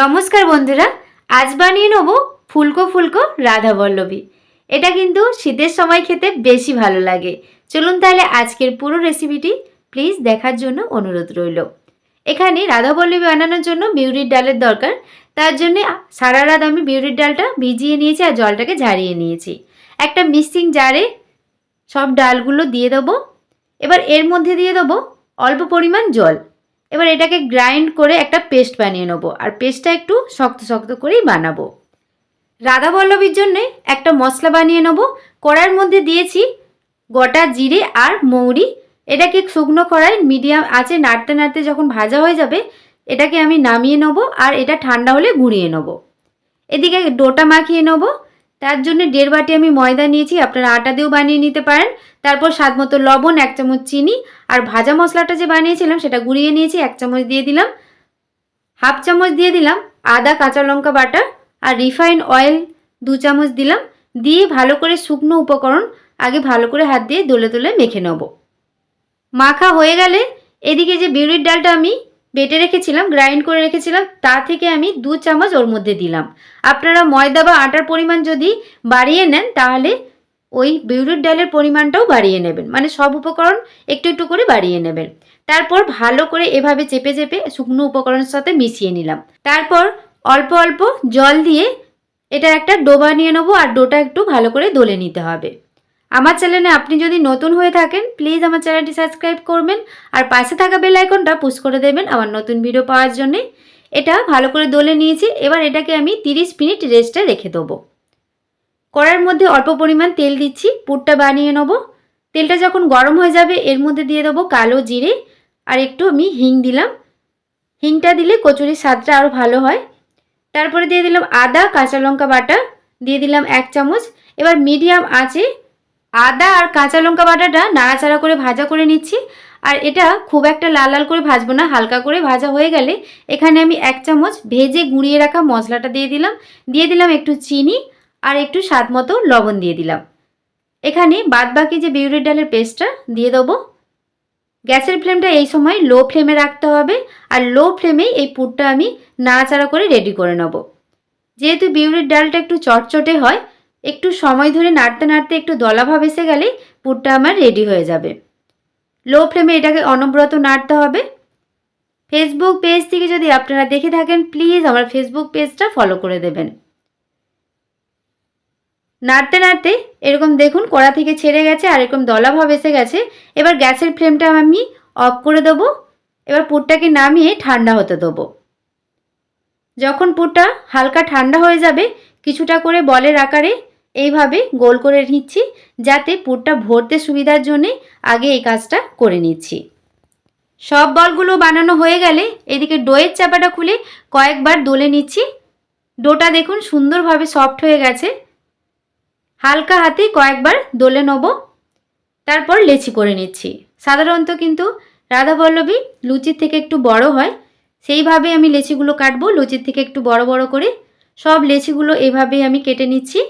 নমস্কার বন্ধুরা, আজ বানিয়ে নেব ফুলকো ফুলকো রাধা বল্লভী। এটা কিন্তু শীতের সময় খেতে বেশি ভালো লাগে। চলুন তাহলে আজকের পুরো রেসিপিটি প্লিজ দেখার জন্য অনুরোধ রইল। এখানে রাধা বল্লভী বানানোর জন্য বিউরির ডালের দরকার। তার জন্য সারা রাত আমি বিউরির ডালটা ভিজিয়ে নিয়েছি আর জলটাকে ঝারিয়ে নিয়েছি। একটা মিক্সিং জারে সব ডালগুলো দিয়ে দেবো। এবার এর মধ্যে দিয়ে দেবো অল্প পরিমাণ জল। এবার এটাকে গ্রাইন্ড করে একটা পেস্ট বানিয়ে নেব। আর পেস্টটা একটু শক্ত শক্ত করেই বানাবো। রাধা বল্লভীর জন্যে একটা মশলা বানিয়ে নেব। কড়াইয়ের মধ্যে দিয়েছি গোটা জিরে আর মৌরি। এটাকে শুকনো কড়াই মিডিয়াম আঁচে নাড়তে নাড়তে যখন ভাজা হয়ে যাবে, এটাকে আমি নামিয়ে নেব আর এটা ঠান্ডা হলে গুঁড়িয়ে নেব। এদিকে ডোটা মাখিয়ে নেব। তার জন্য দেড় বাটি আমি ময়দা নিয়েছি, আপনারা আটা দিয়েও বানিয়ে নিতে পারেন। তারপর স্বাদ মতো লবণ, এক চামচ চিনি আর ভাজা মশলাটা যে বানিয়েছিলাম সেটা গুঁড়িয়ে নিয়েছি, এক চামচ দিয়ে দিলাম। হাফ চামচ দিয়ে দিলাম আদা, কাঁচা লঙ্কা বাটা আর রিফাইন অয়েল দু চামচ দিলাম। দিয়ে ভালো করে শুকনো উপকরণ আগে ভালো করে হাত দিয়ে দোলে দোলে মেখে নেব। মাখা হয়ে গেলে এদিকে যে বিউরির ডালটা আমি বেটে রেখেছিলাম গ্রাইন্ড করে রেখেছিলাম, তা থেকে আমি দু চামচ ওর মধ্যে দিলাম। আপনারা ময়দা বা আটার পরিমাণ যদি বাড়িয়ে নেন, তাহলে ওই বিউরির ডালের পরিমাণটাও বাড়িয়ে নেবেন। মানে সব উপকরণ একটু একটু করে বাড়িয়ে নেবেন। তারপর ভালো করে এভাবে চেপে চেপে শুকনো উপকরণের সাথে মিশিয়ে নিলাম। তারপর অল্প অল্প জল দিয়ে এটা একটা ডো বানিয়ে নেব, আর ডোটা একটু ভালো করে দলে নিতে হবে। আমার চ্যানেলে আপনি যদি নতুন হয়ে থাকেন প্লিজ আমার চ্যানেলটি সাবস্ক্রাইব করবেন আর পাশে থাকা বেল আইকনটা পুশ করে দেবেন আমার নতুন ভিডিও পাওয়ার জন্যে। এটা ভালো করে দলে নিয়েছি, এবার এটাকে আমি 30 মিনিট রেস্টে রেখে দেবো। কড়ার মধ্যে অল্প পরিমাণ তেল দিচ্ছি, পুরটা বানিয়ে নেব। তেলটা যখন গরম হয়ে যাবে, এর মধ্যে দিয়ে দেবো কালো জিরে আর একটু আমি হিং দিলাম। হিংটা দিলে কচুরির স্বাদটা আরও ভালো হয়। তারপরে দিয়ে দিলাম আদা, কাঁচা লঙ্কা বাটা, দিয়ে দিলাম এক চামচ। এবার মিডিয়াম আঁচে আদা আর কাঁচা লঙ্কা বাটাটা নাড়াচাড়া করে ভাজা করে নিচ্ছি। আর এটা খুব একটা লাল লাল করে ভাজবো না, হালকা করে ভাজা হয়ে গেলে এখানে আমি এক চামচ ভেজে গুঁড়িয়ে রাখা মশলাটা দিয়ে দিলাম। দিয়ে দিলাম একটু চিনি আর একটু স্বাদ মতো লবণ দিয়ে দিলাম। এখানে বাদবাকি যে বিউরির ডালের পেস্টটা দিয়ে দেবো। গ্যাসের ফ্লেমটা এই সময় লো ফ্লেমে রাখতে হবে আর লো ফ্লেমেই এই পুরটা আমি নাড়াচাড়া করে রেডি করে নেব। যেহেতু বিউরির ডালটা একটু চটচটে হয় একটু সময় ধরে নাড়তে নাড়তে একটু দলাভাব এসে গেলেই পুরটা আমার রেডি হয়ে যাবে। লো ফ্লেমে এটাকে অনবরত নাড়তে হবে। ফেসবুক পেজ থেকে যদি আপনারা দেখে থাকেন প্লিজ আমার ফেসবুক পেজটা ফলো করে দেবেন। নাড়তে নাড়তে এরকম দেখুন কড়া থেকে ছেড়ে গেছে, আর এরকম দলাভাব এসে গেছে। এবার গ্যাসের ফ্লেমটা আমি অফ করে দেবো। এবার পুরটাকে নামিয়ে ঠান্ডা হতে দেবো। যখন পুরটা হালকা ঠান্ডা হয়ে যাবে, কিছুটা করে বলের আকারে এইভাবে গোল করে নিচ্ছি, যাতে পুরটা ভরতে সুবিধার জন্যে আগে এই কাজটা করে নিচ্ছি। সব বলগুলো বানানো হয়ে গেলে এদিকে ডোয়ের চাপাটা খুলে কয়েকবার দোলে নিচ্ছি। ডোটা দেখুন সুন্দরভাবে সফট হয়ে গেছে। হালকা হাতে কয়েকবার দোলে নেব। তারপর লেচি করে নিচ্ছি। সাধারণত কিন্তু রাধা বল্লভী লুচির থেকে একটু বড় হয়, সেইভাবে আমি লেচিগুলো কাটবো, লুচির থেকে একটু বড় বড় করে। সব লেচিগুলো এভাবেই আমি কেটে নিচ্ছি।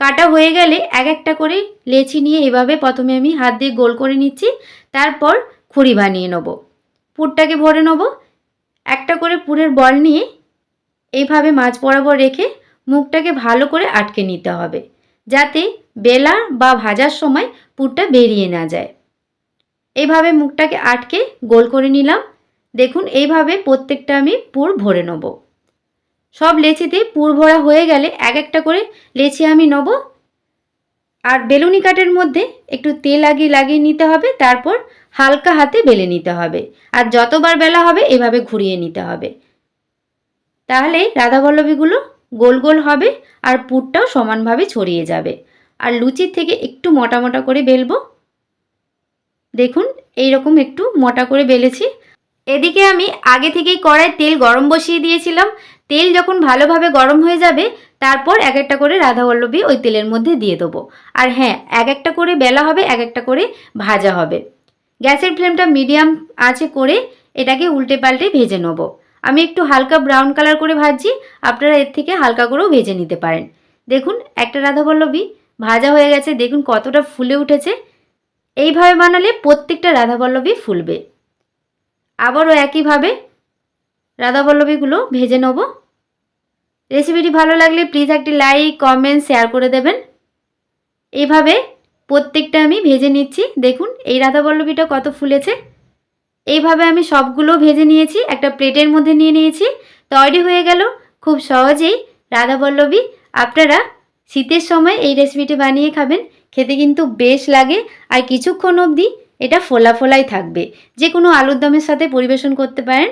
কাটা হয়ে গেলে এক একটা করে লেচি নিয়ে এভাবে প্রথমে আমি হাত দিয়ে গোল করে নিচ্ছি, তারপর খুঁড়ি বানিয়ে নেব। পুরটাকে ভরে নেব। একটা করে পুরের বল নিয়ে এইভাবে মাছ বরাবর রেখে মুখটাকে ভালো করে আটকে নিতে হবে, যাতে বেলা বা ভাজার সময় পুরটা বেরিয়ে না যায়। এইভাবে মুখটাকে আটকে গোল করে নিলাম। দেখুন, এইভাবে প্রত্যেকটা আমি পুর ভরে নেব। সব লেচিতে পুর ভরা হয়ে গেলে এক একটা করে লেচি আমি নেব। আর বেলুনি কাঠের মধ্যে একটু তেল আগে লাগিয়ে নিতে হবে, তারপর হালকা হাতে বেলে নিতে হবে। আর যতবার বেলা হবে, এভাবে ঘুরিয়ে নিতে হবে। তাহলে রাধাবল্লভীগুলো গোল গোল হবে আর পুরটাও সমানভাবে ছড়িয়ে যাবে। আর লুচির থেকে একটু মোটা মোটা করে বেলবো। দেখুন এই রকম একটু মোটা করে বেলেছি। এদিকে আমি আগে থেকেই কড়াই তেল গরম বসিয়ে দিয়েছিলাম। তেল যখন ভালোভাবে গরম হয়ে যাবে, তারপর এক একটা করে রাধাবল্লভী ওই তেলের মধ্যে দিয়ে দেবো। আর হ্যাঁ এক একটা করে বেলা হবে, এক একটা করে ভাজা হবে। গ্যাসের ফ্লেমটা মিডিয়াম আছে করে এটাকে উল্টে পাল্টে ভেজে নেব। আমি একটু হালকা ব্রাউন কালার করে ভাজছি, আপনারা এর থেকে হালকা করেও ভেজে নিতে পারেন। দেখুন, একটা রাধাবল্লভী ভাজা হয়ে গেছে, দেখুন কতটা ফুলে উঠেছে। এইভাবে বানালে প্রত্যেকটা রাধাবল্লভী ফুলবে। আবারও একইভাবে রাধাবল্লভীগুলো ভেজে নেব। রেসিপিটি ভালো লাগলে প্লিজ একটি লাইক কমেন্ট শেয়ার করে দেবেন। এইভাবে প্রত্যেকটা আমি ভেজে নিচ্ছি। দেখুন, এই রাধাবল্লভীটা কত ফুলেছে। এইভাবে আমি সবগুলো ভেজে নিয়েছি, একটা প্লেটের মধ্যে নিয়ে নিয়েছি। তৈরি হয়ে গেল খুব সহজেই রাধাবল্লভী। আপনারা শীতের সময় এই রেসিপিটি বানিয়ে খাবেন, খেতে কিন্তু বেশ লাগে। আর কিছুক্ষণ অবধি এটা ফোলা ফোলাই থাকবে। যে কোনো আলুর দমের সাথে পরিবেশন করতে পারেন।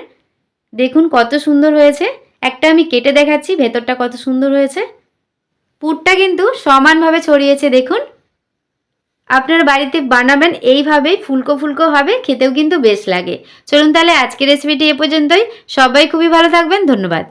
দেখুন কত সুন্দর হয়েছে। একটা আমি কেটে দেখাচ্ছি, ভেতরটা কত সুন্দর হয়েছে। পুরটা কিন্তু সমানভাবে ছড়িয়েছে, দেখুন। আপনার বাড়িতে বানাবেন, এইভাবেই ফুলকো ফুলকো হবে, খেতেও কিন্তু বেশ লাগে। চলুন তাহলে আজকের রেসিপিটি এ পর্যন্তই। সবাই খুবই ভালো থাকবেন, ধন্যবাদ।